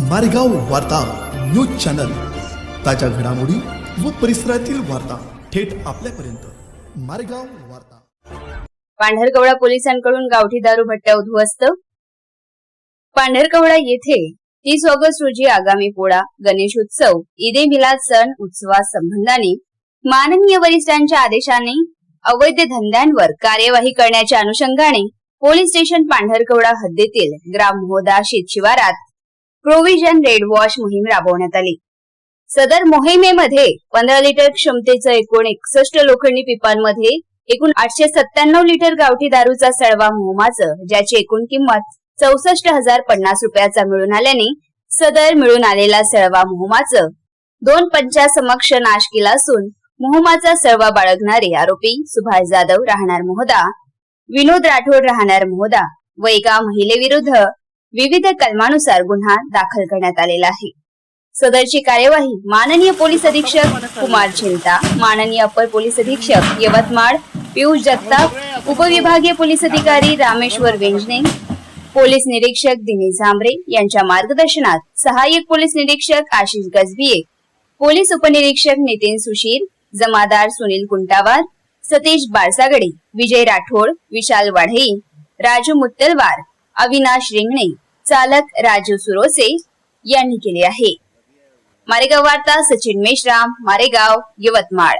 मारेगाव वार्ता news channel. ताज्या घडामोडी व परिसरातील वार्ता थेट आपल्यापर्यंत. मारेगाव वार्ता. पांढरकवडा पोलिसांकडून गावठी दारू भट्ट्या उद्ध्वस्त. पांढरकवडा येथे तीस ऑगस्ट रोजी आगामी पोळा गणेश उत्सव ईदे मिलाद सण उत्सवासंबंधाने माननीय वरिष्ठांच्या आदेशाने अवैध धंद्यांवर कार्यवाही करण्याच्या अनुषंगाने पोलीस स्टेशन पांढरकवडा हद्दीतील ग्राम मोहदा शेत शिवारात प्रोव्हिजन रेड वॉश मोहीम राबवण्यात आली. सदर मोहिमेमध्ये पंधरा लिटर क्षमतेचं एकूण एकसष्ट लोखंडी पिपांमध्ये एकूण आठशे सत्त्याण्णव लिटर गावठी दारूचा सळवा मोहमाचं ज्याची एकूण किंमत चौसष्ट हजार पन्नास रुपयाचा मिळून आल्याने सदर मिळून आलेला सळवा मोहमाचं दोन पंचासमक्ष नाश केला असून मोहमाचा सळवा बाळगणारे आरोपी सुभाष जाधव राहणार मोहदा विनोद राठोड राहणार मोहदा व एका महिलेविरुद्ध विविध कलमानुसार गुन्हा दाखल करण्यात आलेला आहे. सदरची कार्यवाही माननीय पोलीस अधीक्षक कुमार झिंता माननीय अपर पोलीस अधीक्षक यवतमाळ पियुष जगताप उपविभागीय पोलीस अधिकारी रामेश्वर वेंजने पोलीस निरीक्षक दिनेश झांबरे यांच्या मार्गदर्शनात सहाय्यक पोलीस निरीक्षक आशिष गजबिये पोलीस उपनिरीक्षक नितीन सुशीर जमादार सुनील कुंटावार सतीश बाळसागडे विजय राठोड विशाल वाढई राजू मुत्तलवार अविनाश रिंगणे चालक राजीव सुरोसे यांनी केले आहे. मारेगाव वार्ता सचिन मेश्राम मारेगाव यवतमाळ.